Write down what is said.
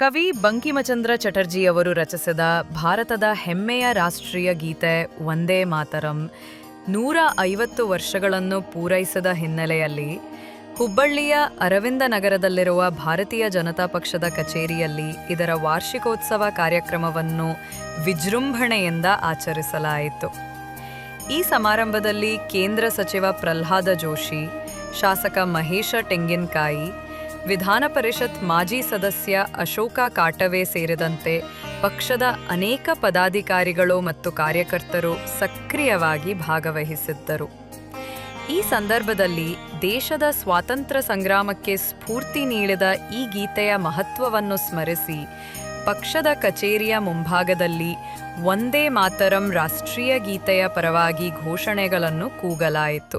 ಕವಿ ಬಂಕಿಮಚಂದ್ರ ಚಟರ್ಜಿಯವರು ರಚಿಸಿದ ಭಾರತದ ಹೆಮ್ಮೆಯ ರಾಷ್ಟ್ರೀಯ ಗೀತೆ ವಂದೇ ಮಾತರಂ ನೂರ ಐವತ್ತು ವರ್ಷಗಳನ್ನು ಪೂರೈಸಿದ ಹಿನ್ನೆಲೆಯಲ್ಲಿ ಹುಬ್ಬಳ್ಳಿಯ ಅರವಿಂದ ನಗರದಲ್ಲಿರುವ ಭಾರತೀಯ ಜನತಾ ಪಕ್ಷದ ಕಚೇರಿಯಲ್ಲಿ ಇದರ ವಾರ್ಷಿಕೋತ್ಸವ ಕಾರ್ಯಕ್ರಮವನ್ನು ವಿಜೃಂಭಣೆಯಿಂದ ಆಚರಿಸಲಾಯಿತು. ಈ ಸಮಾರಂಭದಲ್ಲಿ ಕೇಂದ್ರ ಸಚಿವ ಪ್ರಹ್ಲಾದ ಜೋಶಿ, ಶಾಸಕ ಮಹೇಶ ತೆಂಗಿನಕಾಯಿ ವಿಧಾನ ಪರಿಷತ್ ಮಾಜಿ ಸದಸ್ಯ ಅಶೋಕ ಕಾಟವೆ ಸೇರಿದಂತೆ ಪಕ್ಷದ ಅನೇಕ ಪದಾಧಿಕಾರಿಗಳು ಮತ್ತು ಕಾರ್ಯಕರ್ತರು ಸಕ್ರಿಯವಾಗಿ ಭಾಗವಹಿಸಿದ್ದರು. ಈ ಸಂದರ್ಭದಲ್ಲಿ ದೇಶದ ಸ್ವಾತಂತ್ರ್ಯ ಸಂಗ್ರಾಮಕ್ಕೆ ಸ್ಫೂರ್ತಿ ನೀಡಿದ ಈ ಗೀತೆಯ ಮಹತ್ವವನ್ನು ಸ್ಮರಿಸಿ ಪಕ್ಷದ ಕಚೇರಿಯ ಮುಂಭಾಗದಲ್ಲಿ ಒಂದೇ ಮಾತರಂ ರಾಷ್ಟ್ರೀಯ ಗೀತೆಯ ಪರವಾಗಿ ಘೋಷಣೆಗಳನ್ನು ಕೂಗಲಾಯಿತು.